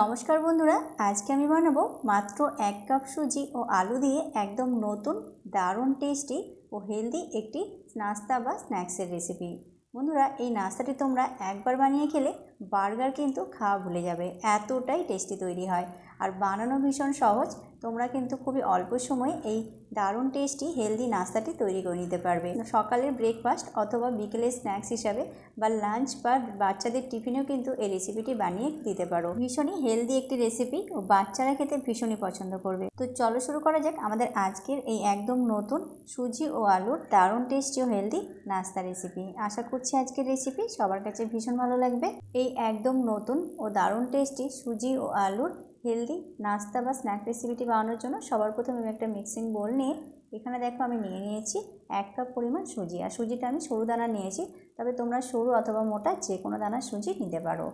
নমস্কার বন্ধুরা, আজকে আমি বানাবো মাত্র এক কাপ সুজি ও আলু দিয়ে একদম নতুন, দারুণ টেস্টি ও হেলদি একটি নাস্তা বা স্ন্যাক্সের রেসিপি বন্ধুরা, এই নাস্তাটি তোমরা একবার বানিয়ে খেলে বার্গার কিন্তু খাওয়া ভুলে যাবে, এতটাই টেস্টি তৈরি হয়। আর বানানো ভীষণ সহজ। তোমরা কিন্তু খুবই অল্প সময়ে এই দারুণ টেস্টি হেলদি নাস্তাটি তৈরি করে নিতে পারবে। সকালের ব্রেকফাস্ট অথবা বিকেলের স্ন্যাক্স হিসাবে বা লাঞ্চ বা বাচ্চাদের টিফিনেও কিন্তু এই রেসিপিটি বানিয়ে দিতে পারো। ভীষণই হেলদি একটি রেসিপি ও বাচ্চারা খেতে ভীষণই পছন্দ করবে। তো চলো শুরু করা যাক আমাদের আজকের এই একদম নতুন সুজি ও আলুর দারুণ টেস্টি ও হেলদি নাস্তা রেসিপি আশা করছি আজকের রেসিপি সবার কাছে ভীষণ ভালো লাগবে। এই একদম নতুন ও দারুণ টেস্টি সুজি ও আলুর হেলদি নাস্তা বা স্ন্যাক রেসিপিটি বানানোর জন্য সবার প্রথমে আমি একটা মিক্সিং বোল নিয়ে এখানে দেখো আমি নিয়ে নিয়েছি এক কাপ পরিমাণ সুজি। আর সুজিটা আমি সরু দানা নিয়েছি, তবে তোমরা সরু অথবা মোটা যে কোনো দানার সুজি নিতে পারো।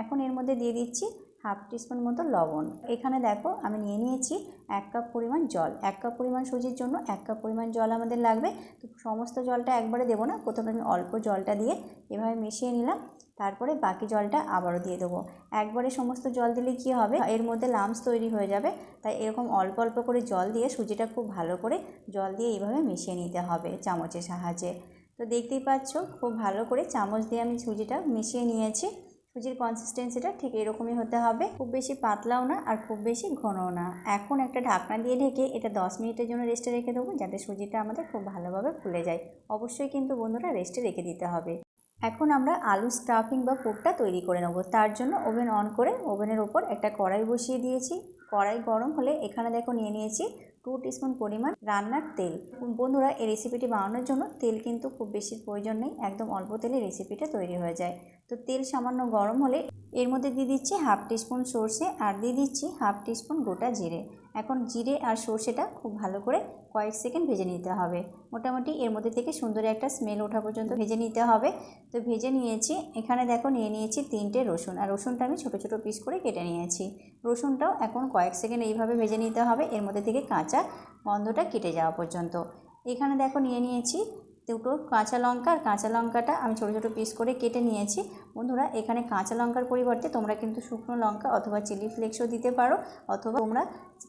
এখন এর মধ্যে দিয়ে দিচ্ছি হাফ টিস্পুন মতো লবণ। এখানে দেখো আমি নিয়ে নিয়েছি এক কাপ পরিমাণ জল। এক কাপ পরিমাণ সুজির জন্য এক কাপ পরিমাণ জল আমাদের লাগবে। তো সমস্ত জলটা একবারে দেবো না, প্রথমে আমি অল্প জলটা দিয়ে এভাবে মিশিয়ে নিলাম। তারপরে বাকি জলটা আবারও দিয়ে দেবো। একবারে সমস্ত জল দিলে কী হবে? এর মধ্যে লামস তৈরি হয়ে যাবে। তাই এরকম অল্প অল্প করে জল দিয়ে সুজিটা খুব ভালো করে জল দিয়ে এইভাবে মিশিয়ে নিতে হবে চামচের সাহায্যে। তো দেখতেই পাচ্ছ, খুব ভালো করে চামচ দিয়ে আমি সুজিটা মিশিয়ে নিয়েছি। সুজির কনসিস্টেন্সিটা ঠিক এরকমই হতে হবে। খুব বেশি পাতলাও না আর খুব বেশি ঘনও না। এখন একটা ঢাকনা দিয়ে ঢেকে এটা দশ মিনিটের জন্য রেস্টে রেখে দেবো, যাতে সুজিটা আমাদের খুব ভালোভাবে ফুলে যায়। অবশ্যই কিন্তু বন্ধুরা রেস্টে রেখে দিতে হবে। এখন আমরা আলু স্টাফিং বা পুরটা তৈরি করে নেব। তার জন্য ওভেন অন করে ওভেনের ওপর একটা কড়াই বসিয়ে দিয়েছি। কড়াই গরম হলে এখানে দেখো নিয়ে নিয়েছি টু টিস্পুন পরিমাণ রান্নার তেল। বন্ধুরা, এই রেসিপিটি বানানোর জন্য তেল কিন্তু খুব বেশি প্রয়োজন নেই। একদম অল্প তেলে রেসিপিটা তৈরি হয়ে যায়। তো তেল সামান্য গরম হলে এর মধ্যে দিয়ে দিচ্ছি হাফ টিস্পুন সর্ষে আর দিয়ে দিচ্ছি হাফ টিস্পুন গোটা জিরে। এখন জিরে আর সর্ষেটা খুব ভালো করে কয়েক সেকেন্ড ভেজে নিতে হবে। মোটামুটি এর মধ্যে থেকে সুন্দর একটা স্মেল ওঠা পর্যন্ত ভেজে নিতে হবে। তো ভেজে নিয়েছি, এখানে দেখো নিয়ে নিয়েছি তিনটে রসুন। আর রসুনটা আমি ছোটো ছোটো পিস করে কেটে নিয়েছি। রসুনটাও এখন কয়েক সেকেন্ড এইভাবে ভেজে নিতে হবে। এর মধ্যে থেকে কাঁচা গন্ধটা কেটে যাওয়া পর্যন্ত। এখানে দেখো নিয়ে নিয়েছি দুটো কাঁচা লঙ্কা আর কাঁচা লঙ্কাটা আমি ছোটো ছোটো পিস করে কেটে নিয়েছি। বন্ধুরা, এখানে কাঁচা লঙ্কার পরিবর্তে তোমরা কিন্তু শুকনো লঙ্কা অথবা চিলি ফ্লেক্সও দিতে পারো, অথবা তোমরা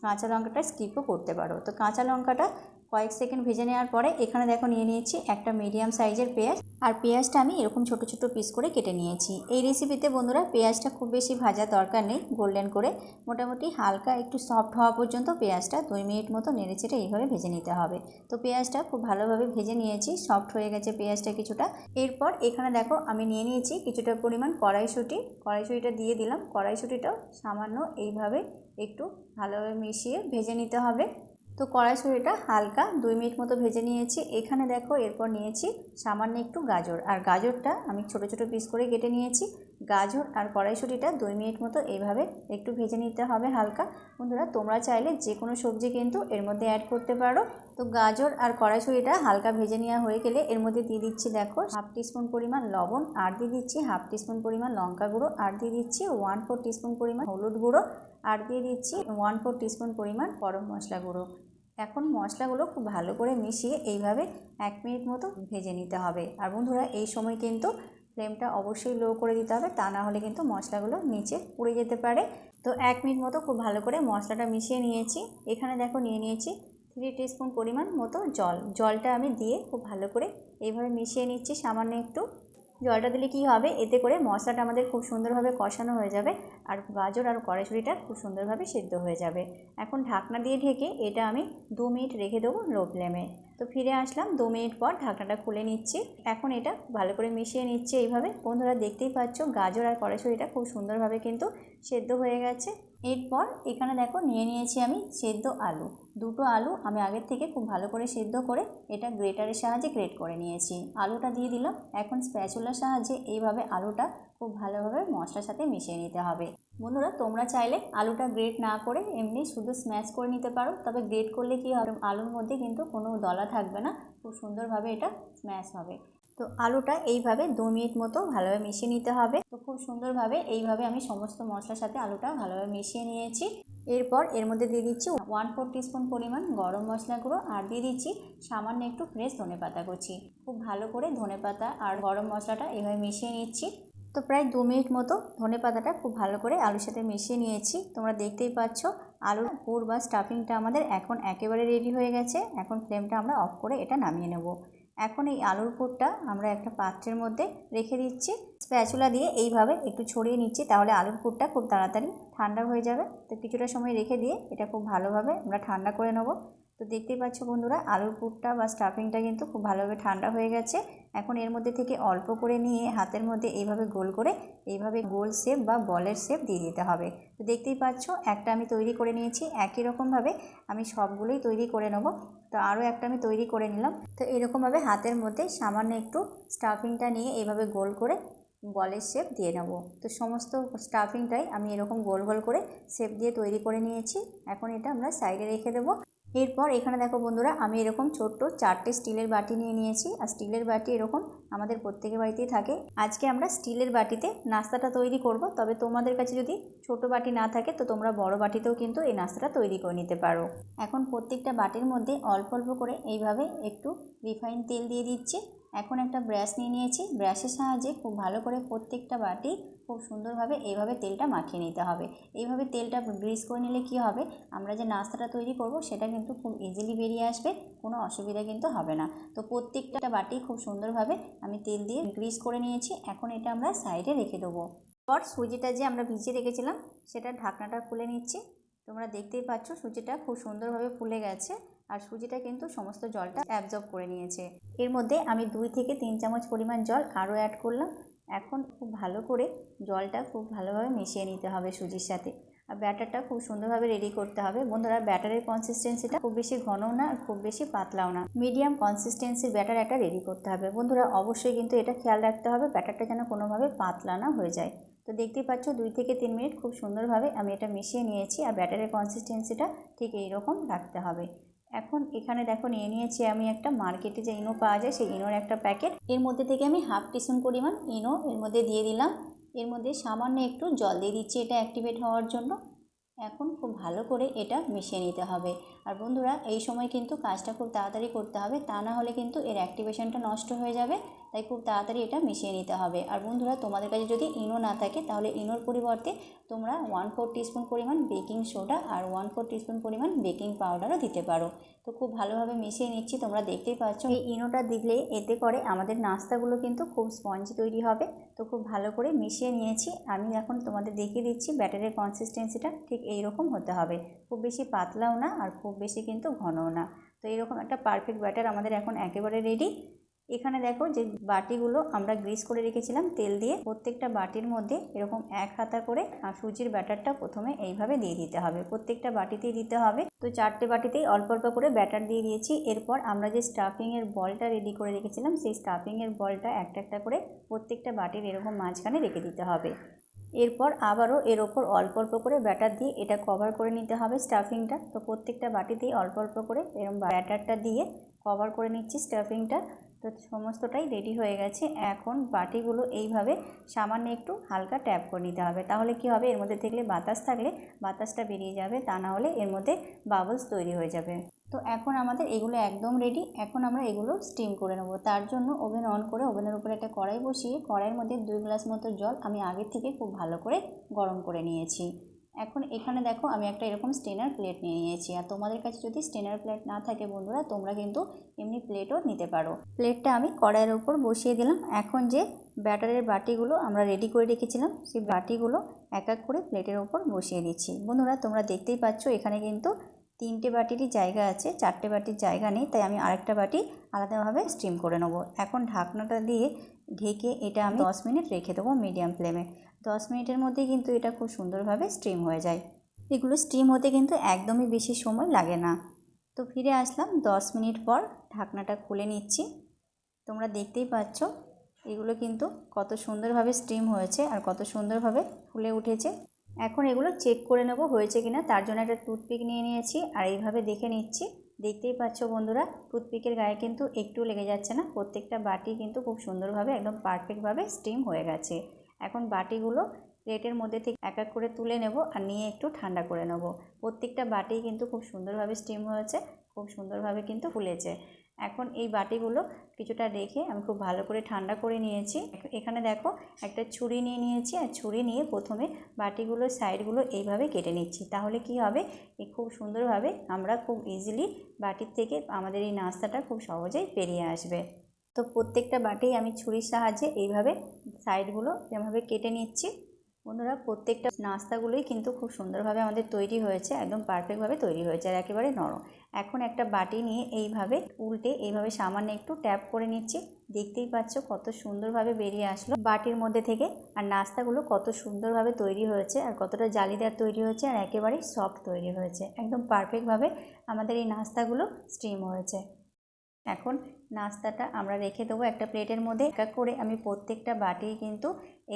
কাঁচা লঙ্কাটা স্কিপও করতে পারো। তো কাঁচা লঙ্কাটা কয়েক সেকেন্ড ভেজে নেওয়ার পরে এখানে দেখো নিয়ে নিয়েছি একটা মিডিয়াম সাইজের পেঁয়াজ। আর পেঁয়াজটা আমি এরকম ছোট ছোট পিস করে কেটে নিয়েছি। এই রেসিপিতে বন্ধুরা পেঁয়াজটা খুব বেশি ভাজার দরকার নেই গোল্ডেন করে। মোটামুটি হালকা একটু সফট হওয়া পর্যন্ত পেঁয়াজটা দুই মিনিট মতো নেড়েচেটে এইভাবে ভেজে নিতে হবে। তো পেঁয়াজটা খুব ভালোভাবে ভেজে নিয়েছি সফট হয়ে গেছে পেঁয়াজটা কিছুটা। এরপর এখানে দেখো আমি নিয়ে নিয়েছি কিছুটা পরিমাণ কড়াইশুঁটি। কড়াইশুঁটিটা দিয়ে দিলাম। কড়াইশুঁটিটাও সামান্য এইভাবে একটু ভালোভাবে মিশিয়ে ভেজে নিতে হবে। তো কড়াইশুঁড়িটা হালকা দুই মিনিট মতো ভেজে নিয়েছি। এখানে দেখো এরপর নিয়েছি সামান্য একটু গাজর। আর গাজরটা আমি ছোট ছোট পিস করে কেটে নিয়েছি। গাজর আর কড়াইশুঁটিটা দুই মিনিট মতো এইভাবে একটু ভেজে নিতে হবে হালকা। বন্ধুরা, তোমরা চাইলে যে কোনো সবজি কিন্তু এর মধ্যে অ্যাড করতে পারো। তো গাজর আর কড়াইশুঁটিটা হালকা ভেজে নেওয়া হয়ে গেলে এর মধ্যে দিয়ে দিচ্ছি দেখো হাফ টিস্পুন পরিমাণ লবণ, আর দিয়ে দিচ্ছি হাফ টিস্পুন পরিমাণ লঙ্কা গুঁড়ো, আর দিয়ে দিচ্ছি ওয়ান ফোর টিস্পুন পরিমাণ হলুদ গুঁড়ো, আর দিয়ে দিচ্ছি ওয়ান ফোর টিস্পুন পরিমাণ গরম মশলা গুঁড়ো। এখন মশলাগুলো খুব ভালো করে মিশিয়ে এইভাবে এক মিনিট মতো ভেজে নিতে হবে। আর বন্ধুরা, এই সময় কিন্তু ফ্লেমটা অবশ্যই লো করে দিতে হবে, তা না হলে কিন্তু মশলাগুলো নিচে পুড়ে যেতে পারে। তো এক মিনিট মতো খুব ভালো করে মশলাটা মিশিয়ে নিয়েছি। এখানে দেখো নিয়ে নিয়েছি থ্রি টিস্পুন পরিমাণ মতো জল। জলটা আমি দিয়ে খুব ভালো করে এইভাবে মিশিয়ে নিচ্ছি, সামান্য একটু জলটা দিলে কী হবে? এতে করে মশলাটা আমাদের খুব সুন্দরভাবে কষানো হয়ে যাবে আর গাজর আর কড়াইশুঁড়িটা খুব সুন্দরভাবে সিদ্ধ হয়ে যাবে। এখন ঢাকনা দিয়ে ঢেকে এটা আমি দু মিনিট রেখে দেবো লো ফ্লেমে। তো ফিরে আসলাম, দু মিনিট পর ঢাকনাটা খুলে নিচ্ছি। এখন এটা ভালো করে মিশিয়ে নিচ্ছে এইভাবে। বন্ধুরা দেখতেই পাচ্ছ, গাজর আর কড়াইশুঁড়িটা খুব সুন্দরভাবে কিন্তু সেদ্ধ হয়ে গেছে। এরপর এখানে দেখো নিয়ে নিয়েছি আমি সেদ্ধ আলু। দুটো আলু আমি আগের থেকে খুব ভালো করে সেদ্ধ করে এটা গ্রেটারের সাহায্যে গ্রেট করে নিয়েছি। আলুটা দিয়ে দিলাম। এখন স্প্যাচুলার সাহায্যে এইভাবে আলুটা খুব ভালোভাবে মশলার সাথে মিশিয়ে নিতে হবে। বন্ধুরা, তোমরা চাইলে আলুটা গ্রেট না করে এমনি শুধু স্ম্যাশ করে নিতে পারো। তবে গ্রেট করলে কি হবে? আলুর মধ্যে কিন্তু কোনো দলা থাকবে না। খুব সুন্দরভাবে এটা স্ম্যাশ হবে। তো আলুটা এইভাবে দু মিনিট মতো ভালোভাবে মিশিয়ে নিতে হবে। তো খুব সুন্দরভাবে এইভাবে আমি সমস্ত মশলার সাথে আলুটা ভালোভাবে মিশিয়ে নিয়েছি। এরপর এর মধ্যে দিয়ে দিচ্ছি ওয়ান ফোর টিস্পুন পরিমাণ গরম মশলা গুঁড়ো আর দিয়ে দিচ্ছি সামান্য একটু ফ্রেশ ধনে পাতা কুচি। খুব ভালো করে ধনে পাতা আর গরম মশলাটা এভাবে মিশিয়ে নিচ্ছি। তো প্রায় দু মিনিট মতো ধনে পাতাটা খুব ভালো করে আলুর সাথে মিশিয়ে নিয়েছি। তোমরা দেখতেই পাচ্ছ আলুর পুর বা স্টাফিংটা আমাদের এখন একেবারে রেডি হয়ে গেছে। এখন ফ্লেমটা আমরা অফ করে এটা নামিয়ে নেব। এখন এই আলুর পুরটা আমরা একটা পাত্রের মধ্যে রেখে দিচ্ছি। স্প্যাচুলা দিয়ে এইভাবে একটু ছড়িয়ে নিচ্ছি তাহলে আলুর পুরটা খুব তাড়াতাড়ি ঠান্ডা হয়ে যাবে। তো কিছুটা সময় রেখে দিয়ে এটা খুব ভালোভাবে আমরা ঠান্ডা করে নেব। তো দেখতেই পাচ্ছ বন্ধুরা, আলুর পুরটা বা স্টাফিংটা কিন্তু খুব ভালোভাবে ঠান্ডা হয়ে গেছে। এখন এর মধ্যে থেকে অল্প করে নিয়ে হাতের মধ্যে এইভাবে গোল করে এইভাবে গোল শেপ বা বলের শেপ দিয়ে দিতে হবে। তো দেখতেই পাচ্ছ, একটা আমি তৈরি করে নিয়েছি, একই রকমভাবে আমি সবগুলোই তৈরি করে নেব। তো আরও একটা আমি তৈরি করে নিলাম। তো এরকমভাবে হাতের মধ্যে সামান্য একটু স্টাফিংটা নিয়ে এইভাবে গোল করে বলের শেপ দিয়ে নেব। তো সমস্ত স্টাফিংটাই আমি এরকম গোল গোল করে শেপ দিয়ে তৈরি করে নিয়েছি। এখন এটা আমরা সাইডে রেখে দেবো। এরপর এখানে দেখো বন্ধুরা, আমি এরকম ছোট্ট চারটে স্টিলের বাটি নিয়ে নিয়েছি। আর স্টিলের বাটি এরকম আমাদের প্রত্যেকের বাড়িতেই থাকে। আজকে আমরা স্টিলের বাটিতে নাস্তাটা তৈরি করব। তবে তোমাদের কাছে যদি ছোট বাটি না থাকে, তো তোমরা বড় বাটিতেও কিন্তু এই নাস্তাটা তৈরি করে নিতে পারো। এখন প্রত্যেকটা বাটির মধ্যে অল্প অল্প করে এইভাবে একটু রিফাইন তেল দিয়ে দিচ্ছি। এখন একটা ব্রাশ নিয়ে নিয়েছি। ব্রাশের সাহায্যে খুব ভালো করে প্রত্যেকটা বাটি খুব সুন্দরভাবে এইভাবে তেলটা মাখিয়ে নিতে হবে। এইভাবে তেলটা গ্রিস করে নিলে কি হবে? আমরা যে নাস্তাটা তৈরি করব সেটা কিন্তু খুব ইজিলি বেরিয়ে আসবে, কোনো অসুবিধা কিন্তু হবে না। তো প্রত্যেকটা বাটি খুব সুন্দরভাবে আমি তেল দিয়ে গ্রিস করে নিয়েছি। এখন এটা আমরা সাইডে রেখে দেবো। পর সুজিটা যে আমরা ভিজিয়ে রেখেছিলাম সেটা ঢাকনাটা খুলে নিচ্ছি। তোমরা দেখতেই পাচ্ছ সুজিটা খুব সুন্দরভাবে ফুলে গেছে। আর সুজিটা কিন্তু সমস্ত জলটা অ্যাবজর্ব করে নিয়েছে। এর মধ্যে আমি দুই থেকে তিন চামচ পরিমাণ জল আরও অ্যাড করলাম। এখন খুব ভালো করে জলটা খুব ভালোভাবে মিশিয়ে নিতে হবে সুজির সাথে। আর ব্যাটারটা খুব সুন্দরভাবে রেডি করতে হবে। বন্ধুরা, ব্যাটারের কনসিস্টেন্সিটা খুব বেশি ঘনও না, আর খুব বেশি পাতলাও না। মিডিয়াম কনসিস্টেন্সির ব্যাটার একটা রেডি করতে হবে। বন্ধুরা, অবশ্যই কিন্তু এটা খেয়াল রাখতে হবে, ব্যাটারটা যেন কোনোভাবে পাতলা না হয়ে যায়। তো দেখতেই পাচ্ছ, দুই থেকে তিন মিনিট খুব সুন্দরভাবে আমি এটা মিশিয়ে নিয়েছি, আর ব্যাটারের কনসিস্টেন্সিটা ঠিক এইরকম রাখতে হবে। এখন এখানে দেখো নিয়ে নিয়েছি আমি একটা মার্কেটে যে ইনো পাওয়া যায় সেই ইনোর একটা প্যাকেট। এর মধ্যে থেকে আমি হাফ টিস্পুন পরিমাণ ইনো এর মধ্যে দিয়ে দিলাম। এর মধ্যে সামান্য একটু জল দিয়ে দিচ্ছি এটা অ্যাক্টিভেট হওয়ার জন্য। এখন খুব ভালো করে এটা মিশিয়ে নিতে হবে। আর বন্ধুরা, এই সময় কিন্তু কাজটা খুব তাড়াতাড়ি করতে হবে, তা না হলে কিন্তু এর অ্যাক্টিভেশনটা নষ্ট হয়ে যাবে, তাই খুব তাড়াতাড়ি এটা মিশিয়ে নিতে হবে। আর বন্ধুরা, তোমাদের কাছে যদি ইনো না থাকে, তাহলে ইনোর পরিবর্তে তোমরা ওয়ান ফোর টিস্পুন পরিমাণ বেকিং সোডা আর ওয়ান ফোর টিস্পুন পরিমাণ বেকিং পাউডারও দিতে পারো। তো খুব ভালোভাবে মিশিয়ে নিচ্ছি, তোমরা দেখতেই পাচ্ছ। এই ইনোটা দিলে এতে করে আমাদের নাস্তাগুলো কিন্তু খুব স্পঞ্জি তৈরি হবে। তো খুব ভালো করে মিশিয়ে নিয়েছি। আমি এখন তোমাদের দেখিয়ে দিচ্ছি ব্যাটারের কনসিস্টেন্সিটা ঠিক এইরকম হতে হবে। খুব বেশি পাতলাও না আর খুব বেশি কিন্তু ঘনও না। তো এরকম একটা পারফেক্ট ব্যাটার আমাদের এখন একেবারে রেডি এখানে দেখো যে বাটিগুলো আমরা গ্রিস করে রেখেছিলাম তেল দিয়ে। প্রত্যেকটা বাটির মধ্যে এরকম এক হাতা করে সুজির ব্যাটারটা প্রথমে এইভাবে দিয়ে দিতে হবে। প্রত্যেকটা বাটিতেই দিতে হবে। তো চারটে বাটিতেই অল্প অল্প করে ব্যাটার দিয়ে দিয়েছি। এরপর আমরা যে স্টাফিংয়ের বলটা রেডি করে রেখেছিলাম, সেই স্টাফিংয়ের বলটা একটা একটা করে প্রত্যেকটা বাটির এরকম মাঝখানে রেখে দিতে হবে। এরপর আবারও এর ওপর অল্প অল্প করে ব্যাটার দিয়ে এটা কভার করে নিতে হবে স্টাফিংটা তো প্রত্যেকটা বাটিতেই অল্প অল্প করে এরকম ব্যাটারটা দিয়ে কভার করে নিচ্ছি স্টাফিংটা তো সমস্তটাই রেডি হয়ে গেছে। এখন বাটিগুলো এইভাবে সামান্য একটু হালকা ট্যাপ করে নিতে হবে। তাহলে কি হবে? এর মধ্যে থাকলে বাতাস থাকলে বাতাসটা বেরিয়ে যাবে। তা না হলে এর মধ্যে বাবলস তৈরি হয়ে যাবে। তো এখন আমাদের এগুলো একদম রেডি এখন আমরা এগুলো স্টিম করে নেব। তার জন্য ওভেন অন করে ওভেনের উপরে একটা কড়াই বসিয়ে, কড়াইয়ের মধ্যে দুই গ্লাস মতো জল আমি আগের থেকে খুব ভালো করে গরম করে নিয়েছি। এখন এখানে দেখো আমি একটা এরকম স্টেনার প্লেট নিয়ে নিয়েছি। আর তোমাদের কাছে যদি স্টেনার প্লেট না থাকে বন্ধুরা, তোমরা কিন্তু এমনি প্লেটও নিতে পারো। প্লেটটা আমি কড়াইয়ের ওপর বসিয়ে দিলাম। এখন যে ব্যাটারের বাটিগুলো আমরা রেডি করে রেখেছিলাম, সেই বাটিগুলো এক এক করে প্লেটের ওপর বসিয়ে দিচ্ছি। বন্ধুরা, তোমরা দেখতেই পাচ্ছ, এখানে কিন্তু তিনটে বাটিরই জায়গা আছে, চারটে বাটির জায়গা নেই, তাই আমি আরেকটা বাটি আলাদাভাবে স্টিম করে নেব। এখন ঢাকনাটা দিয়ে ঢেকে এটা আমি দশ মিনিট রেখে দেবো মিডিয়াম ফ্লেমে দশ মিনিটের মধ্যে কিন্তু এটা খুব সুন্দরভাবে স্টিম হয়ে যায়। এগুলো স্টিম হতে কিন্তু একদমই বেশি সময় লাগে না। তো ফিরে আসলাম, দশ মিনিট পর ঢাকনাটা খুলে নিচ্ছি। তোমরা দেখতেই পাচ্ছ, এগুলো কিন্তু কত সুন্দরভাবে স্টিম হয়েছে আর কত সুন্দরভাবে ফুলে উঠেছে। এখন এগুলো চেক করে নেব হয়েছে কিনা, তার জন্য একটা টুথপিক নিয়ে নিয়েছি, আর এইভাবে দেখে নিচ্ছি। দেখতেই পাচ্ছ বন্ধুরা টুথপিকের গায়ে কিন্তু একটু লেগে যাচ্ছে না, প্রত্যেকটা বাটি কিন্তু খুব সুন্দরভাবে একদম পারফেক্টভাবে স্টিম হয়ে গেছে। এখন বাটিগুলো প্লেটের মধ্যে থেকে এক এক করে তুলে নেব আর নিয়ে একটু ঠান্ডা করে নেব। প্রত্যেকটা বাটি কিন্তু খুব সুন্দরভাবে স্টিম হয়েছে, খুব সুন্দরভাবে কিন্তু ফুলেছে। এখন এই বাটিগুলো কিছুটা রেখে আমি খুব ভালো করে ঠান্ডা করে নিয়েছি। এখানে দেখো একটা ছুরি নিয়ে নিয়েছি, আর ছুরি নিয়ে প্রথমে বাটিগুলোর সাইডগুলো এইভাবে কেটে নিচ্ছি। তাহলে কি হবে? খুব সুন্দরভাবে আমরা খুব ইজিলি বাটির থেকে আমাদের এই নাস্তাটা খুব সহজেই বেরিয়ে আসবে। তো প্রত্যেকটা বাটি আমি ছুরির সাহায্যে এইভাবে সাইডগুলো এভাবে কেটে নিচ্ছি, বন্ধুরা প্রত্যেকটা নাস্তাগুলোই কিন্তু খুব সুন্দরভাবে আমাদের তৈরি হয়েছে, একদম পারফেক্টভাবে তৈরি হয়েছে, আর একেবারে নরম। এখন একটা বাটি নিয়ে এইভাবে উল্টে, এইভাবে সামান্য একটু ট্যাপ করে নিচ্ছি। দেখতেই পাচ্ছ কত সুন্দরভাবে বেরিয়ে আসলো বাটির মধ্যে থেকে। আর নাস্তাগুলো কত সুন্দরভাবে তৈরি হয়েছে আর কতটা জালিদার তৈরি হয়েছে আর একেবারেই সফট তৈরি হয়েছে। একদম পারফেক্টভাবে আমাদের এই নাস্তাগুলো স্টিম হয়েছে। এখন নাস্তাটা আমরা রেখে দেবো একটা প্লেটের মধ্যে। এক এক করে আমি প্রত্যেকটা বাটি কিন্তু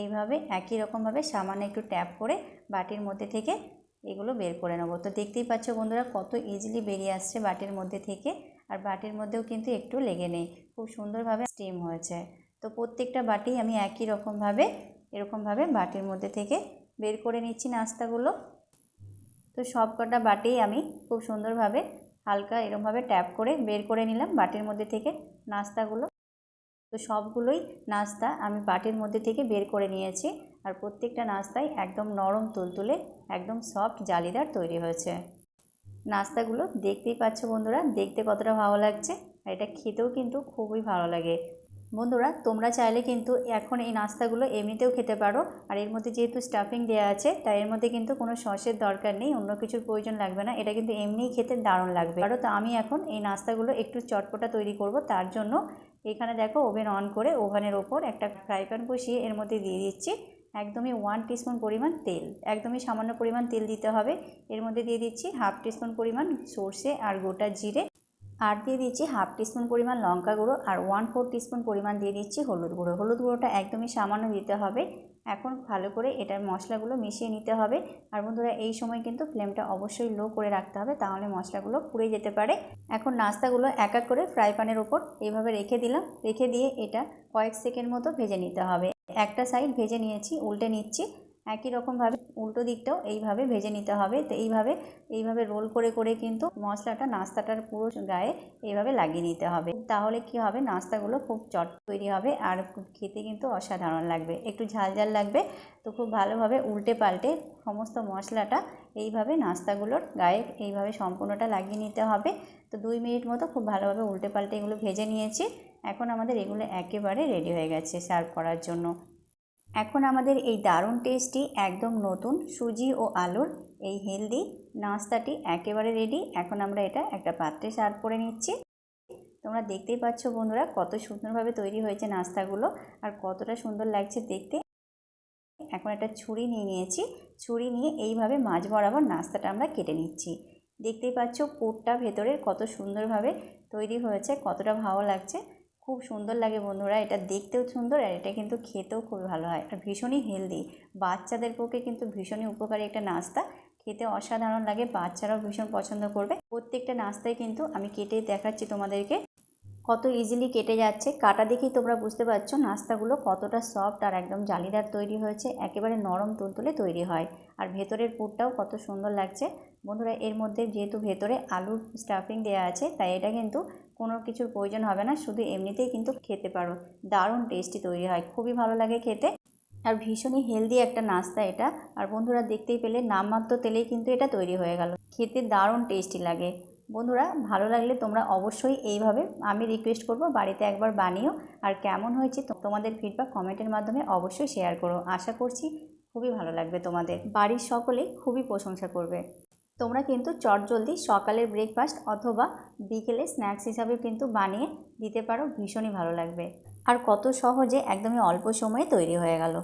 এইভাবে একই রকমভাবে সামান্য একটু ট্যাপ করে বাটির মধ্যে থেকে এগুলো বের করে নেব। তো দেখতেই পাচ্ছ বন্ধুরা কত ইজিলি বেরিয়ে আসছে বাটির মধ্যে থেকে। আর বাটির মধ্যেও কিন্তু একটু লেগে নেই। খুব সুন্দরভাবে স্টিম হয়েছে। তো প্রত্যেকটা বাটি আমি একই রকমভাবে, এরকমভাবে বাটির মধ্যে থেকে বের করে নিচ্ছি নাস্তাগুলো। তো সব কটা বাটি আমি খুব সুন্দরভাবে হালকা এরকমভাবে ট্যাপ করে বের করে নিলাম বাটির মধ্যে থেকে নাস্তাগুলো। তো সবগুলোই নাস্তা আমি বাটির মধ্যে থেকে বের করে নিয়েছি আর প্রত্যেকটা নাস্তাই একদম নরম তুলতুলে, একদম সফট জালিদার তৈরি হয়েছে। নাস্তাগুলো দেখতেই পাচ্ছ বন্ধুরা, দেখতে কতটা ভালো লাগছে আর এটা খেতেও কিন্তু খুবই ভালো লাগে। বন্ধুরা, তোমরা চাইলে কিন্তু এখন এই নাস্তাগুলো এমনিতেও খেতে পারো আর এর মধ্যে যেহেতু স্টাফিং দেওয়া আছে, তাই এর মধ্যে কিন্তু কোনো সসের দরকার নেই, অন্য কিছুর প্রয়োজন লাগবে না, এটা কিন্তু এমনিই খেতে দারুণ লাগবে। আরও তো, আমি এখন এই নাস্তাগুলো একটু চটপটা তৈরি করব, তার জন্য এখানে দেখো ওভেন অন করে ওভেনের ওপর একটা ফ্রাই প্যান বসিয়ে এর মধ্যে দিয়ে দিচ্ছি একদমই ওয়ান টিস্পুন পরিমাণ তেল, একদমই সামান্য পরিমাণ তেল দিতে হবে। এর মধ্যে দিয়ে দিচ্ছি হাফ টিস্পুন পরিমাণ সর্ষে আর গোটা জিরে আর দিয়ে দিচ্ছি হাফ টিস্পুন পরিমাণ লঙ্কা গুঁড়ো আর ওয়ান ফোর টিস্পুন পরিমাণ দিয়ে দিচ্ছি হলুদ গুঁড়ো। হলুদ গুঁড়োটা একদমই সামান্য দিতে হবে। এখন ভালো করে এটার মশলাগুলো মিশিয়ে নিতে হবে। আর বন্ধুরা, এই সময় কিন্তু ফ্লেমটা অবশ্যই লো করে রাখতে হবে, তাহলে মশলাগুলো পুড়ে যেতে পারে। এখন নাস্তাগুলো এক এক করে ফ্রাই প্যানের ওপর এইভাবে রেখে দিলাম। রেখে দিয়ে এটা কয়েক সেকেন্ড মতো ভেজে নিতে হবে। একটা সাইড ভেজে নিয়েছি, উল্টে নিচ্ছি। একই রকমভাবে উল্টো দিকটাও এইভাবে ভেজে নিতে হবে। তো এইভাবে এইভাবে রোল করে করে কিন্তু মশলাটা, নাস্তাটার পুরো গায়ে এইভাবে লাগিয়ে নিতে হবে। তাহলে কি হবে? নাস্তাগুলো খুব চট তৈরি হবে আর খেতে কিন্তু অসাধারণ লাগবে। একটু ঝাল ঝাল লাগবে। তো খুব ভালোভাবে উল্টে পাল্টে সমস্ত মশলাটা এইভাবে নাস্তাগুলোর গায়ে এইভাবে সম্পূর্ণটা লাগিয়ে নিতে হবে। তো দুই মিনিট মতো খুব ভালোভাবে উল্টে পাল্টে এগুলো ভেজে নিয়েছি। এখন আমাদের এগুলো একেবারে রেডি হয়ে গেছে সার্ভ করার জন্য। এখন আমাদের এই দারুণ টেস্টি একদম নতুন সুজি ও আলুর এই হেলদি নাস্তাটি একেবারে রেডি এখন আমরা এটা একটা পাত্রে সার্ভ করে নিচ্ছি। তোমরা দেখতেই পাচ্ছ বন্ধুরা, কত সুন্দরভাবে তৈরি হয়েছে নাস্তাগুলো আর কতটা সুন্দর লাগছে দেখতে। এখন একটা ছুরি নিয়ে নিয়েছি। ছুরি নিয়ে এইভাবে মাছ বরাবর নাস্তাটা আমরা কেটে নিচ্ছি। দেখতেই পাচ্ছ পুরটা ভেতরের কত সুন্দরভাবে তৈরি হয়েছে, কতটা ভালো লাগছে। খুব সুন্দর লাগে বন্ধুরা। এটা দেখতেও সুন্দর আর এটা কিন্তু খেতেও খুব ভালো হয় আর ভীষণই হেলদি বাচ্চাদের পক্ষে কিন্তু ভীষণই উপকারী একটা নাস্তা। খেতে অসাধারণ লাগে, বাচ্চারাও ভীষণ পছন্দ করবে। প্রত্যেকটা নাস্তায় কিন্তু আমি কেটে দেখাচ্ছি তোমাদেরকে কত ইজিলি কেটে যাচ্ছে। কাটা দেখেই তোমরা বুঝতে পারছ নাস্তাগুলো কতটা সফট আর একদম জালিদার তৈরি হয়েছে। একেবারে নরম তুলতুলে তৈরি হয় আর ভেতরের পুরটাও কত সুন্দর লাগছে। বন্ধুরা, এর মধ্যে যেহেতু ভেতরে আলুর স্টাফিং দেওয়া আছে, তাই এটা কিন্তু কোনো কিছুর প্রয়োজন হবে না, শুধু এমনিতেই কিন্তু খেতে পারো। দারুণ টেস্টি তৈরি হয়, খুবই ভালো লাগে খেতে। আর ভীষণই হেলদি একটা নাস্তা এটা। আর বন্ধুরা দেখতেই পেলে, নামমাত্র তেলেই কিন্তু এটা তৈরি হয়ে গেল। খেতে দারুণ টেস্টি লাগে। বন্ধুরা, ভালো লাগলে তোমরা অবশ্যই এইভাবে আমি রিকোয়েস্ট করব, বাড়িতে একবার বানিও। আর কেমন হয়েছে তোমাদের ফিডব্যাক কমেন্টের মাধ্যমে অবশ্যই শেয়ার করো। আশা করছি খুবই ভালো লাগবে তোমাদের। বাড়ির সকলেই খুবই প্রশংসা করবে। তোমরা কিন্তু চটজলদি সকালের ব্রেকফাস্ট অথবা বিকেলে স্ন্যাক্স হিসাবে কিন্তু বানিয়ে দিতে পারো, ভীষণই ভালো লাগবে। আর কত সহজে একদমই অল্প সময়ে তৈরি হয়ে গেল।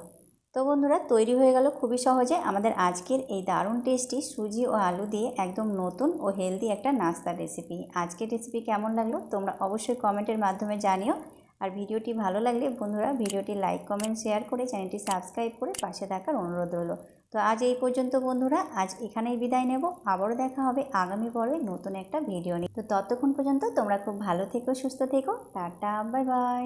তো বন্ধুরা, তৈরি হয়ে গেল খুবই সহজে আমাদের আজকের এই দারুণ টেস্টি সুজি ও আলু দিয়ে একদম নতুন ও হেলদি একটা নাস্তার রেসিপি আজকের রেসিপি কেমন লাগল তোমরা অবশ্যই কমেন্টের মাধ্যমে জানিও। আর ভিডিওটি ভালো লাগলে বন্ধুরা, ভিডিওটি লাইক কমেন্ট শেয়ার করে চ্যানেলটি সাবস্ক্রাইব করে পাশে থাকার অনুরোধ রইল। তো আজ এই পর্যন্ত বন্ধুরা, আজ এখানেই বিদায় নেব। আবারও দেখা হবে আগামী পর্বে নতুন একটা ভিডিও নিয়ে। তো ততক্ষণ পর্যন্ত তোমরা খুব ভালো থেকো, সুস্থ থেকো। Tata, bye bye.